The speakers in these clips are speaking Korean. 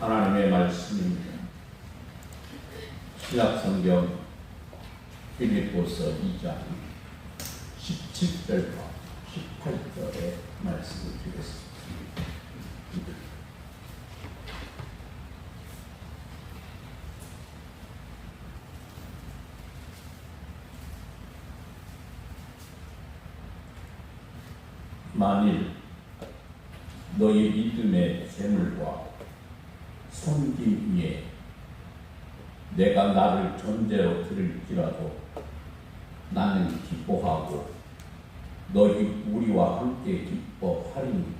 하나님의 말씀입니다. 신약 성경 필리포서 2장 17절과 18절의 말씀을 드리겠습니다. 만일 너희 믿음의 재물과 섬김 위에 내가 나를 존재로 드릴지라도 나는 기뻐하고 너희 우리와 함께 기뻐하리니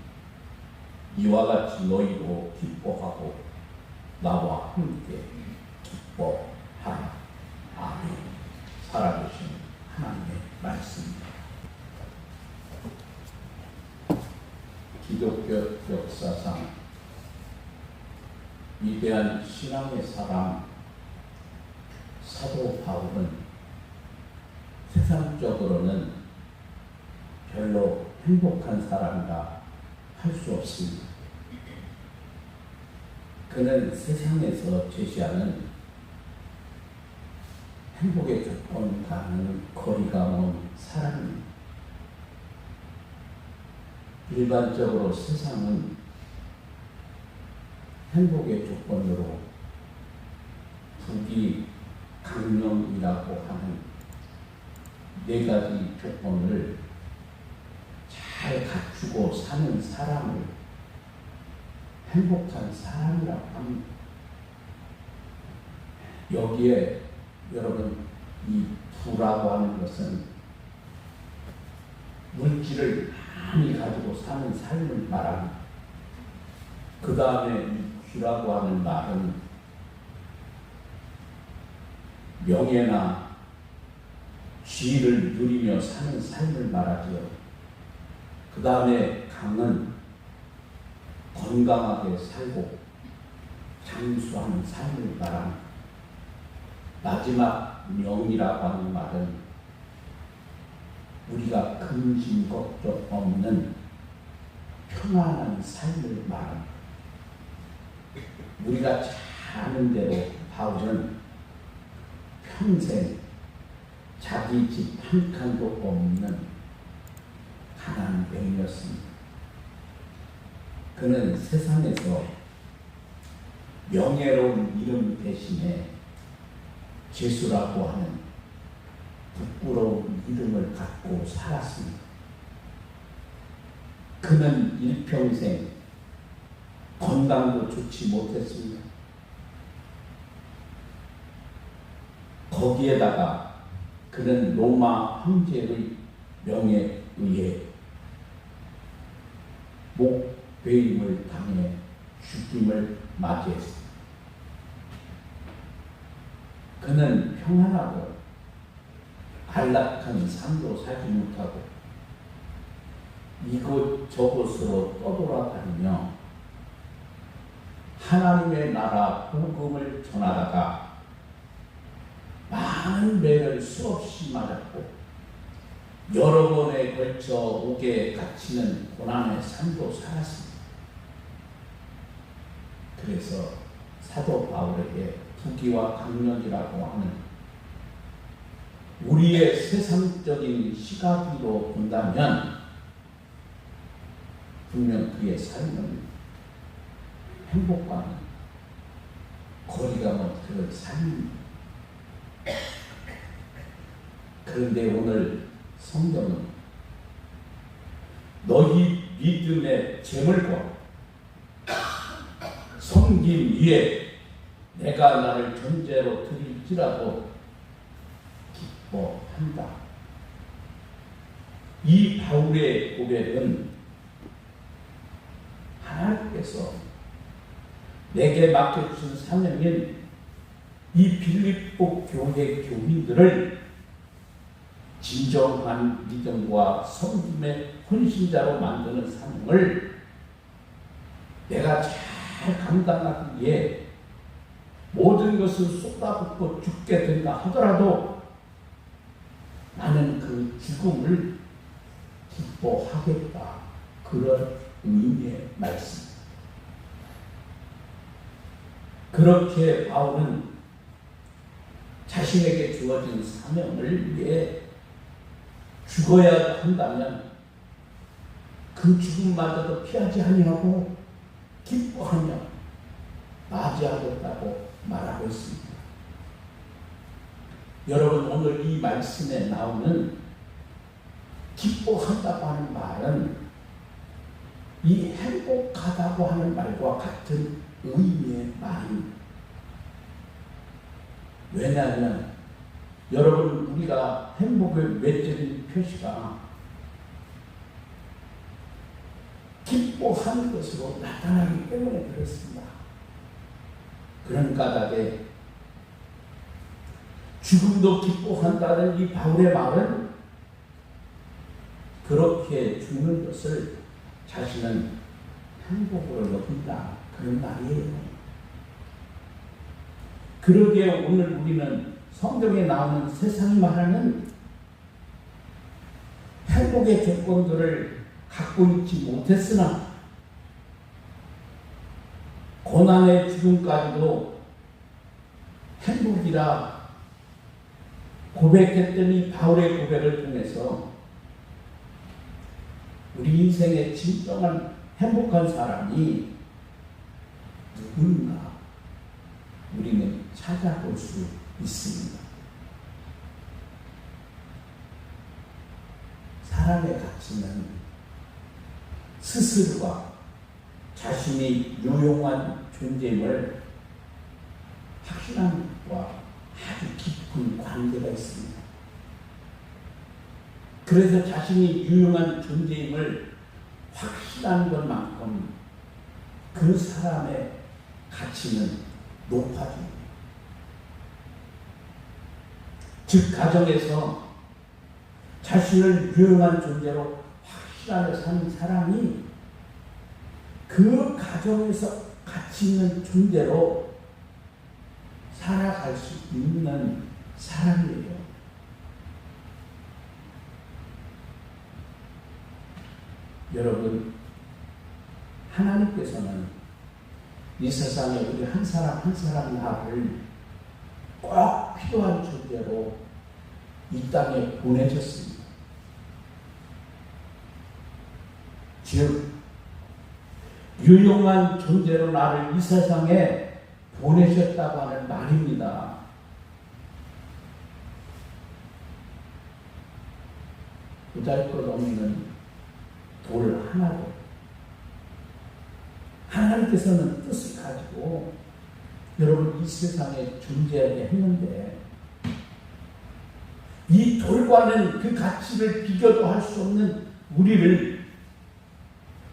이와 같이 너희도 기뻐하고 나와 함께 기뻐하라. 아멘. 살아계신 하나님의 말씀입니다. 기독교 역사상 위대한 신앙의 사람 사도 바울은 세상적으로는 별로 행복한 사람이라 할 수 없습니다. 그는 세상에서 제시하는 행복의 조건과는 거리가 먼 사람입니다. 일반적으로 세상은 행복의 조건으로 부귀 강령이라고 하는 네 가지 조건을 잘 갖추고 사는 사람을 행복한 사람이라고 합니다. 여기에 여러분 이 부라고 하는 것은 물질을 많이 가지고 사는 삶을 말합니다. 그 다음에 이 귀라고 하는 말은 명예나 지위를 누리며 사는 삶을 말하지요. 그 다음에 강은 건강하게 살고 장수하는 삶을 말합니다. 마지막 명이라고 하는 말은 우리가 근심 걱정 없는 평안한 삶을 말합니다. 우리가 잘 아는 대로 바울은 평생 자기 집 한 칸도 없는 가난뱅이였습니다. 그는 세상에서 명예로운 이름 대신에 제수라고 하는 부끄러운 이름을 갖고 살았습니다. 그는 일평생 건강도 좋지 못했습니다. 거기에다가 그는 로마 황제의 명에 의해 목배임을 당해 죽임을 맞이했습니다. 그는 평안하고 안락한 삶도 살지 못하고 이곳 저곳으로 떠돌아다니며 하나님의 나라 복음을 전하다가 많은 매를 수없이 맞았고 여러 번에 걸쳐 옥에 갇히는 고난의 삶도 살았습니다. 그래서 사도 바울에게 부귀와 강력이라고 하는 우리의 세상적인 시각으로 본다면 분명 그의 삶은 행복과는 거리가 먼 그런 삶입니다. 그런데 오늘 성경은 너희 믿음의 재물과 섬김 위에 내가 나를 존재로 드릴지라도 기뻐한다. 이 바울의 고백은 하나님께서 내게 맡겨주신 사명인 이 빌립보 교회 교민들을 진정한 믿음과 섬김의 헌신자로 만드는 사명을 내가 잘 감당하기 위해 모든 것을 쏟아붓고 죽게 된다 하더라도 나는 그 죽음을 기뻐하겠다. 그런 의미의 말씀. 그렇게 바울은 자신에게 주어진 사명을 위해 죽어야 한다면 그 죽음마저도 피하지 아니하고 기뻐하며 맞이하겠다고 말하고 있습니다. 여러분 오늘 이 말씀에 나오는 기뻐한다고 하는 말은 이 행복하다고 하는 말과 같은 의미의 말입니다. 왜냐하면 여러분 우리가 행복의 외적인 표시가 기뻐하는 것으로 나타나기 때문에 그렇습니다. 그런 까닭에 죽음도 기뻐한다는 이 바울의 말은 그렇게 죽는 것을 자신은 행복으로 여긴다. 그런 말이에요. 그러기에 오늘 우리는 성경에 나오는 세상이 말하는 행복의 조건들을 갖고 있지 못했으나 고난의 죽음까지도 행복이라 고백했더니 바울의 고백을 통해서 우리 인생의 진정한 행복한 사람이 누구인가 우리는 찾아볼 수 있습니다. 사람의 가치는 스스로가 자신이 유용한 존재임을 확신한 것과 아주 깊은 관계가 있습니다. 그래서 자신이 유용한 존재임을 확신한 것만큼 그 사람의 가치는 높아집니다. 즉, 가정에서 자신을 유용한 존재로 확실하게 사는 사람이 그 가정에서 가치 있는 존재로 살아갈 수 있는 사람이에요. 여러분, 하나님께서는 이 세상에 우리 한 사람 한 사람 나를 꼭 필요한 존재로 이 땅에 보내셨습니다. 즉, 유용한 존재로 나를 이 세상에 보내셨다고 하는 말입니다. 보잘 것 없는 돌 하나로 하나님께서는 뜻을 가지고 여러분 이 세상에 존재하게 했는데 이 돌과는 그 가치를 비교도 할 수 없는 우리를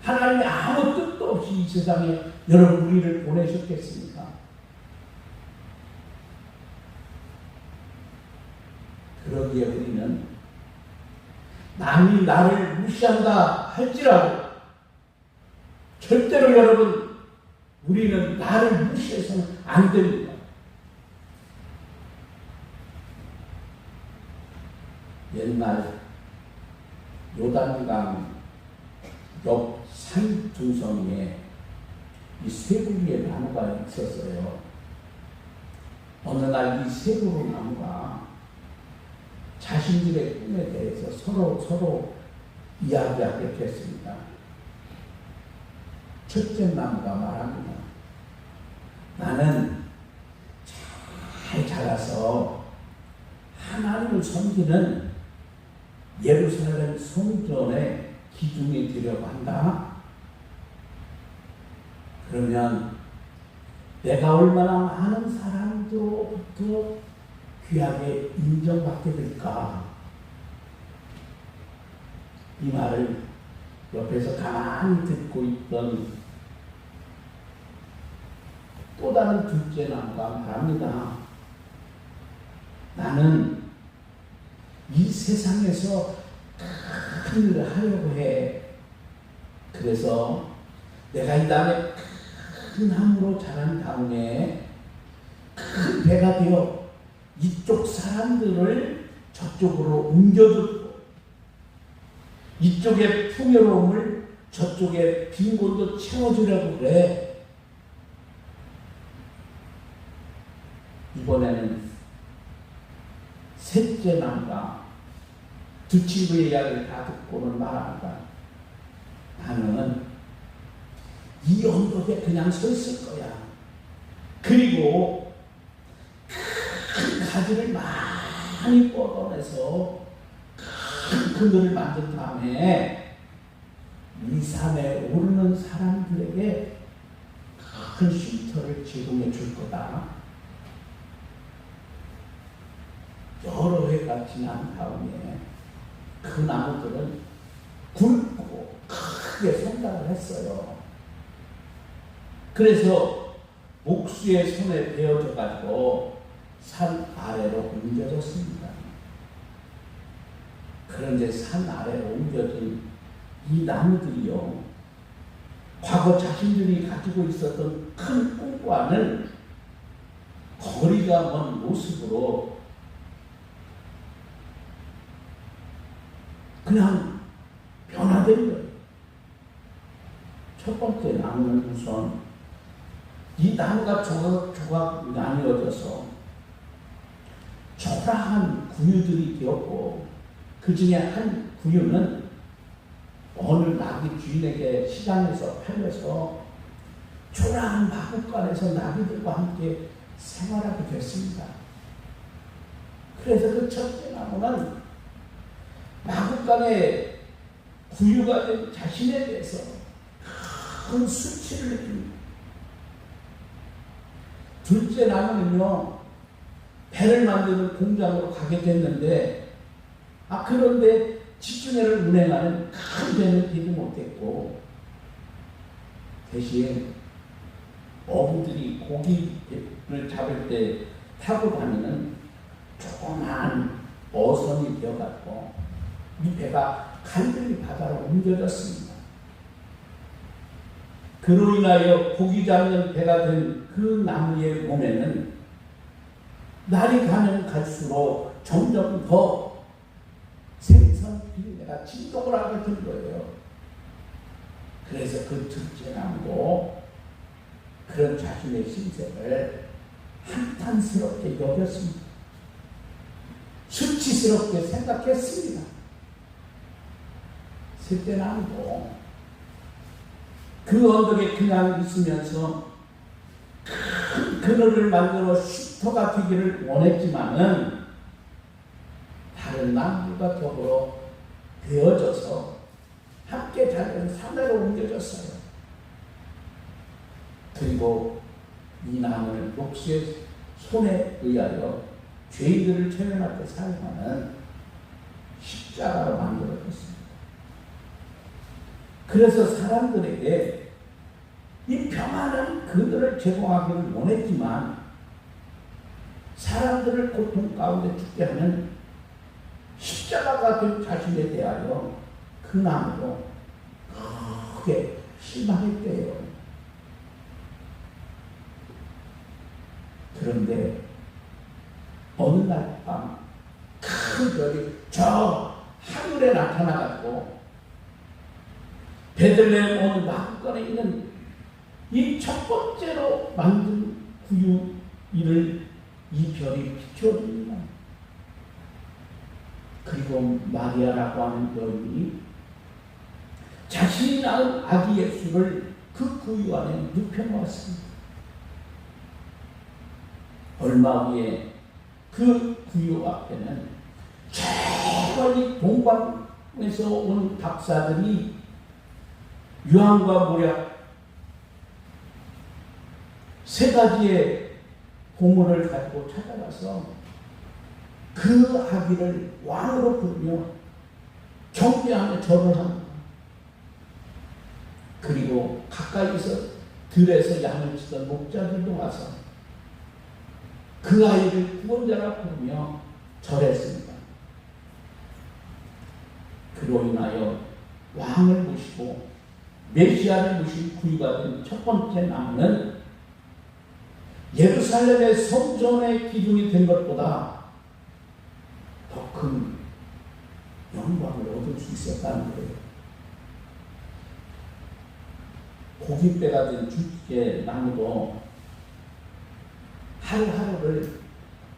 하나님이 아무 뜻도 없이 이 세상에 여러분 우리를 보내셨겠습니까? 그러기에 우리는 남이 나를 무시한다 할지라도 절대로 여러분 우리는 나를 무시해서는 안 됩니다. 옛날 요단강 옆 산중성에 이 쇠구리의 나무가 있었어요. 어느 날 이 쇠구리 나무가 자신들의 꿈에 대해서 서로 서로 이야기하게 됐습니다. 첫째 나무가 말합니다. 나는 잘 자라서 하나님을 섬기는 예루살렘 성전의 기둥이 되려고 한다. 그러면 내가 얼마나 많은 사람들로부터 귀하게 인정받게 될까? 이 말을 옆에서 가만히 듣고 있던 또 다른 둘째 나무가 말합니다. 나는 이 세상에서 큰 일을 하려고 해. 그래서 내가 이 땅에 큰 함으로 자란 다음에 큰 배가 되어 이쪽 사람들을 저쪽으로 옮겨두고 이쪽의 풍요로움을 저쪽에 빈 곳도 채워주려고 그래. 이번에는 셋째 남과 두 친구의 이야기를 다 듣고는 말합니다. 나는 이 언덕에 그냥 서 있을 거야. 그리고 큰 가지를 많이 뻗어내서 큰 그늘을 만든 다음에 이 산에 오르는 사람들에게 큰 쉼터를 제공해 줄 거다. 여러 해가 지난 다음에 그 나무들은 굵고 크게 성장을 했어요. 그래서 목수의 손에 베어져 가지고 산 아래로 옮겨졌습니다. 그런데 산 아래로 옮겨진 이 나무들이요. 과거 자신들이 가지고 있었던 큰 꿈과는 거리가 먼 모습으로 그냥 변화된 거예요. 첫 번째 나무는 우선 이 나무가 조각 조각 나뉘어져서 초라한 구유들이 되었고 그 중에 한 구유는 어느 나귀 주인에게 시장에서 팔려서 초라한 마구간에서 나귀들과 함께 생활하게 됐습니다. 그래서 그 첫째 나무는 마구간에 구유가 된 자신에 대해서 큰 수치를 느낍니다. 둘째 나무는요, 배를 만드는 공장으로 가게 됐는데, 아, 그런데 지중해를 운행하는 큰 배는 되지 못했고, 대신 어부들이 고기를 잡을 때 타고 다니는 조그만 어선이 되어갔고, 이 배가 간절히 바다로 옮겨졌습니다. 그로 인하여 고기 잡는 배가 된 그 나무의 몸에는 날이 가면 갈수록 점점 더 생선 비린내가 진동을 하게 된 거예요. 그래서 그 둘째 나무도 그런 자신의 신세를 한탄스럽게 여겼습니다. 수치스럽게 생각했습니다. 셋째 나무도 그 언덕에 그냥 있으면서 큰 그늘을 만들어 쉼터가 되기를 원했지만은 다른 나무가 더불어 되어져서 함께 자는 산으로 옮겨졌어요. 그리고 이 나무를 목수의 손에 의하여 죄인들을 체면할 때 사용하는 십자가로 만들어졌습니다. 그래서 사람들에게 이 평안한 그들을 제공하기를 원했지만 사람들을 고통 가운데 죽게 하는 십자가가 된 자신에 대하여 그 나무도 크게 실망했대요. 그런데 어느 날 밤 큰 별이 저 하늘에 나타나갖고 베들레헴 온 마구간에 있는 이 첫 번째로 만든 구유 이를 이 별이 비춰줍니다. 그리고 마리아라고 하는 여인이 자신이 낳은 아기 예수를 그 구유 안에 눕혀놓았습니다. 얼마 후에 그 구유 앞에는 저 멀리 동방에서 온 박사들이 유황과 모략 세 가지의 보물을 가지고 찾아가서 그 아기를 왕으로 부르며 경배하며 절을 합니다. 그리고 가까이서 들에서 양을 치던 목자들도 와서 그 아이를 구원자라 부르며 절했습니다. 그로 인하여 왕을 모시고 메시아를 모신 구유가 된 첫 번째 나무는 예루살렘의 성전의 기둥이 된 것보다 더 큰 영광을 얻을 수 있었다는 거예요. 고깃배가 된 주께 나무도 하루하루를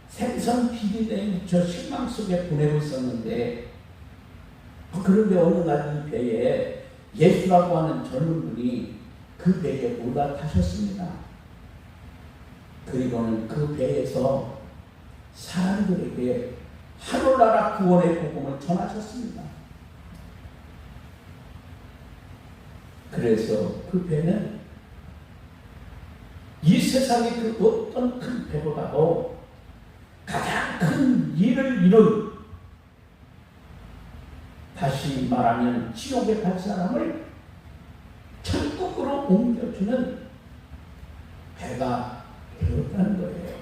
생선 비린내에 묻혀 실망 속에 보내고 있었는데 어, 그런데 어느 날 이 배에 예수라고 하는 젊은 분이 그 배에 올라타셨습니다. 그리고는 그 배에서 사람들에게 하늘나라 구원의 복음을 전하셨습니다. 그래서 그 배는 이 세상의 그 어떤 큰 배보다도 가장 큰 일을 이룬 다시 말하면 지옥에 갈 사람을 천국으로 옮겨주는 배가 되었다는 거예요.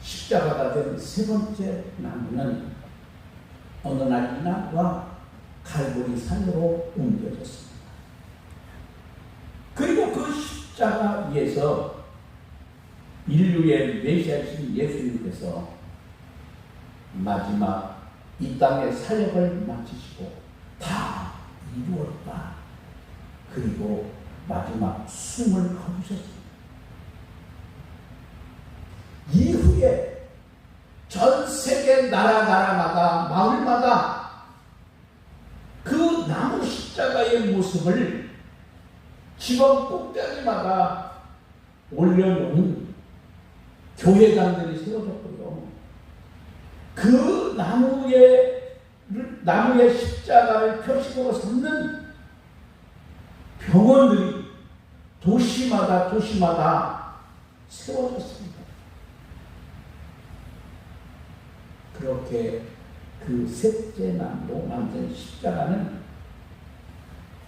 십자가가 된 세 번째 나무는 어느 날 이나무가 갈보리 산으로 옮겨졌습니다. 그리고 그 십자가 위에서 인류의 메시아신 예수님께서 마지막 이 땅의 사역을 마치시고 다 이루었다. 그리고 마지막 숨을 거두셨습니다. 이후에 전 세계 나라 나라마다 마을마다 그 나무 십자가의 모습을 집안 꼭대기마다 올려놓은 교회당들이 세워졌고요. 그 나무의 나무의 십자가를 표식으로 삼는 병원들이 도시마다 도시마다 세워졌습니다. 그렇게 그 셋째 나무로 만든 십자가는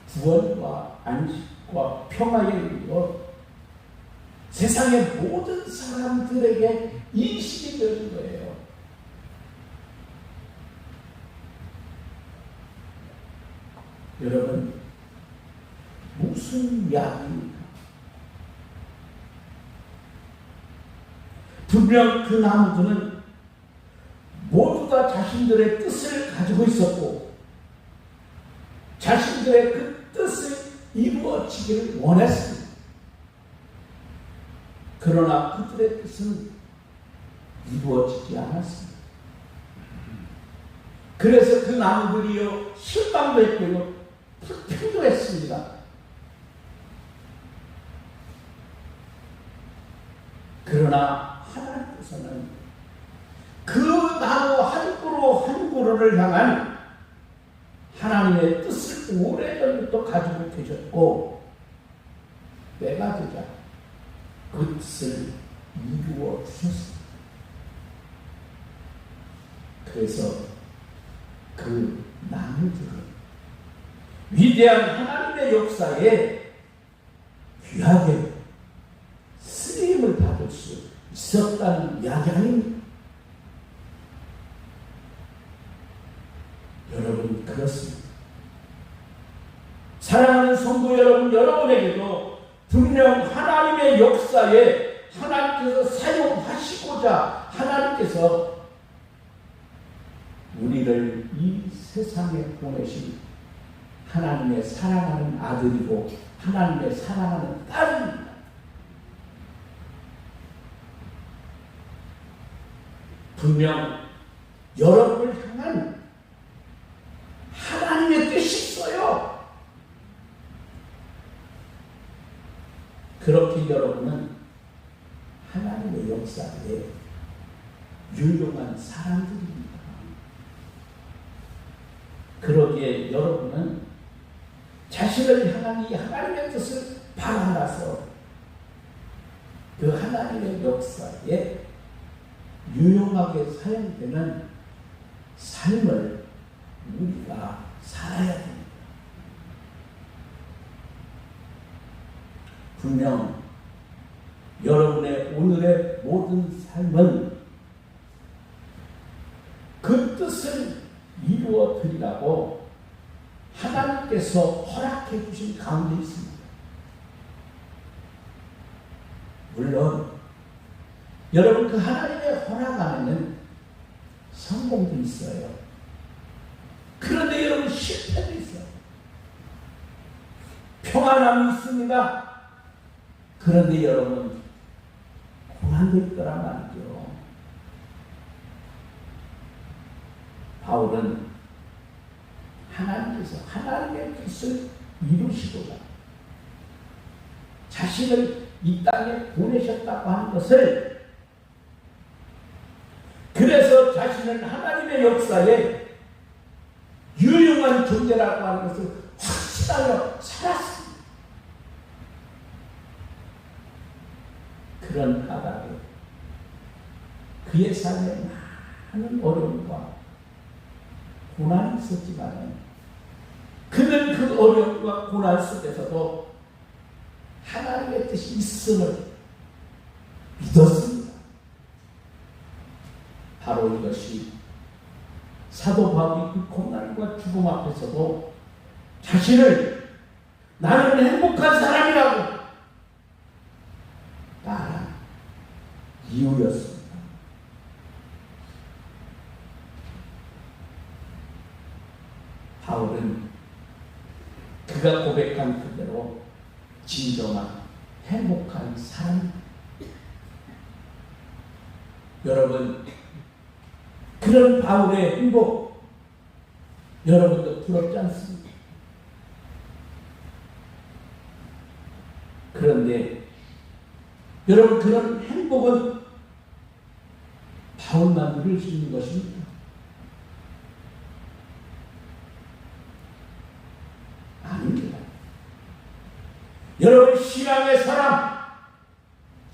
구원과 안식과 평화의 의미로 세상의 모든 사람들에게 인식이 되는 거예요. 여러분, 무슨 이야기입니까? 분명 그 나무들은 모두 다 자신들의 뜻을 가지고 있었고, 자신들의 그 뜻을 이루어지기를 원했습니다. 그러나 그들의 뜻은 이루어지지 않았습니다. 그래서 그 나무들이요, 실망도 했고요, 불평도 했습니다. 그러나 하나님께서는 그 나무 한 그루 한 그루를 향한 하나님의 뜻을 오래전부터 가지고 계셨고 때가 되자 그 뜻을 이루어 주셨습니다. 그래서 그 나무들은 위대한 하나님의 역사에 귀하게 쓰임을 받을 이야기 아닙니까? 여러분 그렇습니다. 사랑하는 성도 여러분, 여러분에게도 분명 하나님의 역사에 하나님께서 사용하시고자 하나님께서 우리를 이 세상에 보내신 하나님의 사랑하는 아들이고 하나님의 사랑하는 딸입니다. 분명 여러분을 향한 하나님의 뜻이 있어요. 그렇게 여러분은 하나님의 역사에 유용한 사람들입니다. 그러기에 여러분은 자신을 향한 이 하나님의 뜻을 바라서 그 하나님의 역사에 유용하게 사용되는 삶을 우리가 살아야 됩니다. 분명 여러분의 오늘의 모든 삶은 그 뜻을 이루어 드리라고 하나님께서 허락해 주신 가운데 있습니다. 물론 여러분 그 하나님의 허락 안에는 성공도 있어요. 그런데 여러분 실패도 있어요. 평안함이 있습니다. 그런데 여러분 고난도 있더란 말이죠. 바울은 하나님께서 하나님의 뜻을 이루시고자 자신을 이 땅에 보내셨다고 하는 것을 그래서 자신은 하나님의 역사에 유용한 존재라고 하는 것을 확신하여 살았습니다. 그런 까닭에 그의 삶에 많은 어려움과 고난이 있었지만 그는 그 어려움과 고난 속에서도 하나님의 뜻이 있음을 믿었습니다. 바로 이것이 사도 바울이 그 고난과 죽음 앞에서도 자신을 나는 행복한 사람이라고 말한 이유였습니다. 바울은 그가 고백한 그대로 진정한 행복한 사람. 여러분, 그런 바울의 행복, 여러분도 부럽지 않습니까? 그런데, 여러분, 그런 행복은 바울만 누릴 수 있는 것입니다. 아닙니다. 여러분 신앙의 사람,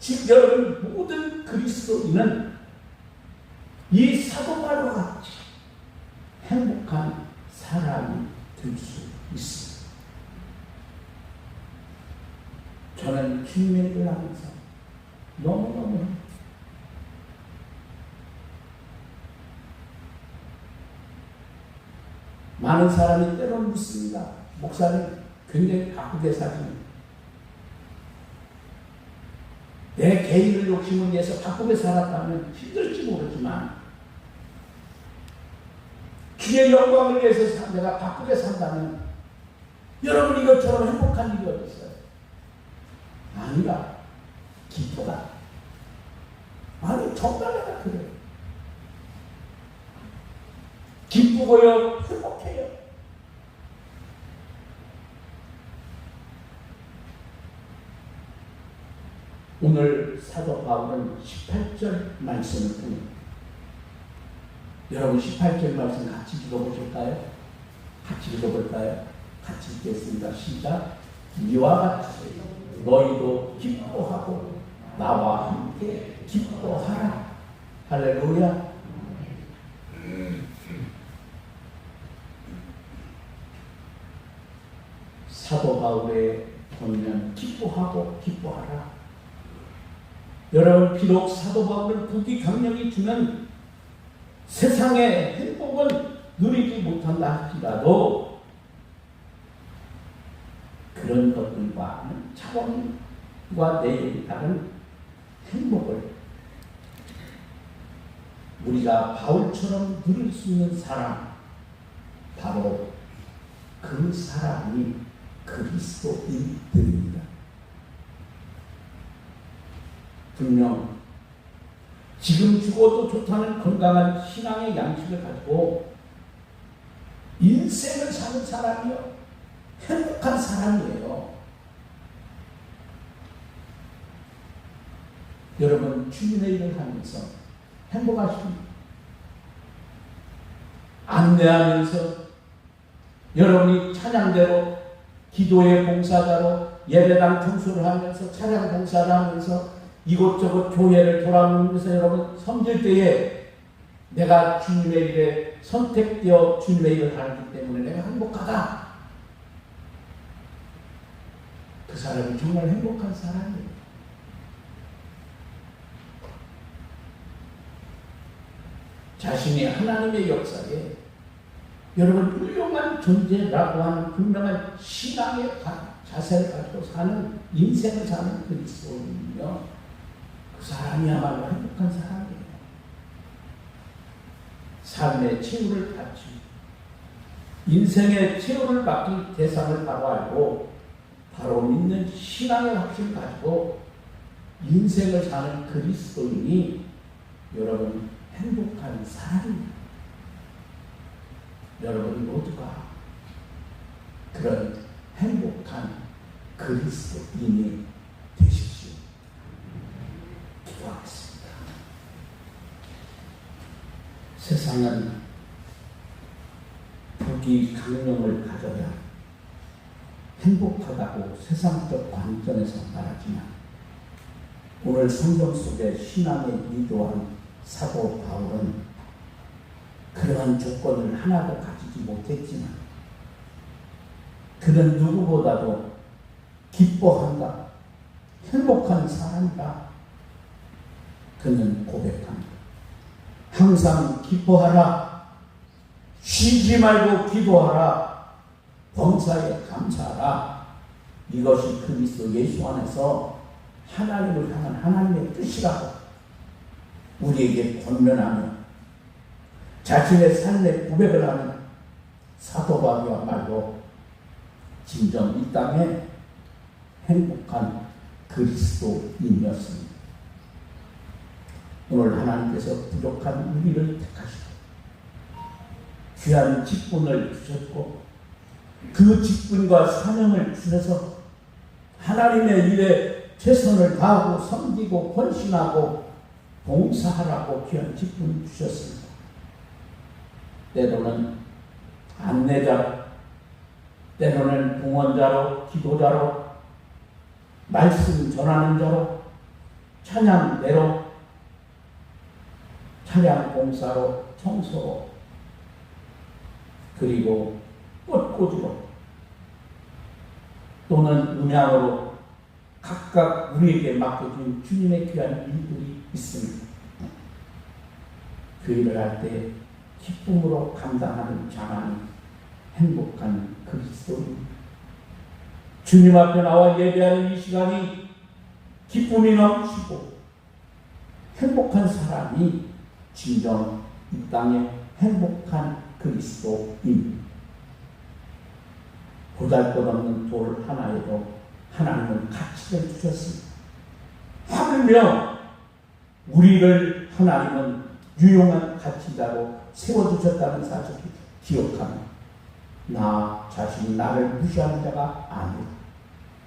즉 여러분 모든 그리스도인은 이 사도발과 같이 행복한 사람이 될 수 있습니다. 저는 주님의 일을 하면서 너무너무 많은 사람이 때로는 묻습니다. 목사님 굉장히 바쁘게 사십니다. 내 개인을 욕심을 위해서 바꾸게 살았다면 힘들지 모르지만 주의 영광을 위해서 사- 내가 바꾸게 산다면 여러분 이것처럼 행복한 일이 어디 있어요? 아니라 기쁘다. 아니 내가 그래. 기쁘고요 행복해요. 오늘 사도 바울은 18절 말씀을 통해 여러분 18절 말씀 같이 읽어보실까요? 같이 읽어볼까요? 같이 읽겠습니다. 시작. 이와 같이 너희도 기뻐하고 나와 함께 기뻐하라. 할렐루야. 사도 바울의 본면 기뻐하고 기뻐하라. 여러분 비록 사도 바울은 국기 강령이 주는 세상의 행복은 누리지 못한다 할지라도 그런 것들과는 차원과 내용이 다른 행복을 우리가 바울처럼 누릴 수 있는 사람 바로 그 사람이 그리스도인들입니다. 분명 지금 죽어도 좋다는 건강한 신앙의 양식을 가지고 인생을 사는 사람이요. 행복한 사람이에요. 여러분, 주님의 일을 하면서 행복하십니까? 안내하면서 여러분이 찬양대로 기도의 봉사자로 예배당 청소를 하면서 찬양 봉사를 하면서 이곳저곳 교회를 돌아보면서 여러분 섬길 때에 내가 주님의 일에 선택되어 주님의 일을 하기 때문에 내가 행복하다. 그 사람이 정말 행복한 사람이에요. 자신이 하나님의 역사에 여러분 훌륭한 존재라고 하는 분명한 신앙의 자세를 가지고 사는 인생을 사는 그리스도인이며 그 사람이야말로 행복한 사람이에요. 삶의 최후를 받지 인생의 최후를 받기 대상을 바로 알고 바로 믿는 신앙의 확신을 가지고 인생을 사는 그리스도인이 여러분 행복한 사람입니다. 여러분 모두가 그런 행복한 그리스도인이 되십시오. 기도하겠습니다. 세상은 복이 강령을 가져야 행복하다고 세상적 관점에서 말하지만 오늘 성경 속에 신앙에 미도한 사도 바울은 그러한 조건을 하나도 가지지 못했지만 그는 누구보다도 기뻐한다. 행복한 사람이다. 그는 고백합니다. 항상 기뻐하라. 쉬지 말고 기도하라. 범사에 감사하라. 이것이 그리스도 예수 안에서 하나님을 향한 하나님의 뜻이라고 우리에게 권면하며 자신의 삶의 고백을 하는 사도 바울이야말로 진정 이 땅에 행복한 그리스도인이었습니다. 오늘 하나님께서 부족한 우리를 택하시고 귀한 직분을 주셨고 그 직분과 사명을 주셔서 하나님의 일에 최선을 다하고 섬기고 헌신하고 봉사하라고 귀한 직분 주셨습니다. 때로는 안내자로, 때로는 봉헌자로, 기도자로, 말씀 전하는 자로, 찬양대로, 찬양 봉사로, 청소로, 그리고 꽃꽂이로, 또는 음향으로 각각 우리에게 맡겨진 주님의 귀한 일들이 있습니다. 그 일을 할 때 기쁨으로 감당하는 자만이 행복한 그리스도입니다. 주님 앞에 나와 예배하는 이 시간이 기쁨이 넘치고 행복한 사람이 진정 이 땅에 행복한 그리스도입니다. 보잘것없는 돌 하나에도 하나님은 가치를 주셨습니다. 하물며 우리를 하나님은 유용한 가치자로 세워주셨다는 사실을 기억하며 나 자신이 나를 무시하는 자가 아니라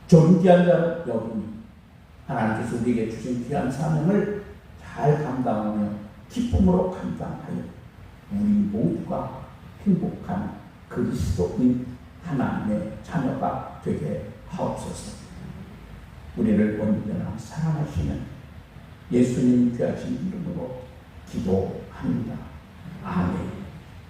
존귀한 자로 여기니 하나님께서 우리에게 주신 귀한 사명을 잘 감당하며 기쁨으로 감당하여 우리 모두가 행복한 그리스도인 하나님의 자녀가 되게 하옵소서. 우리를 온전히 사랑하시는 예수님 귀하신 이름으로 기도합니다. 아멘.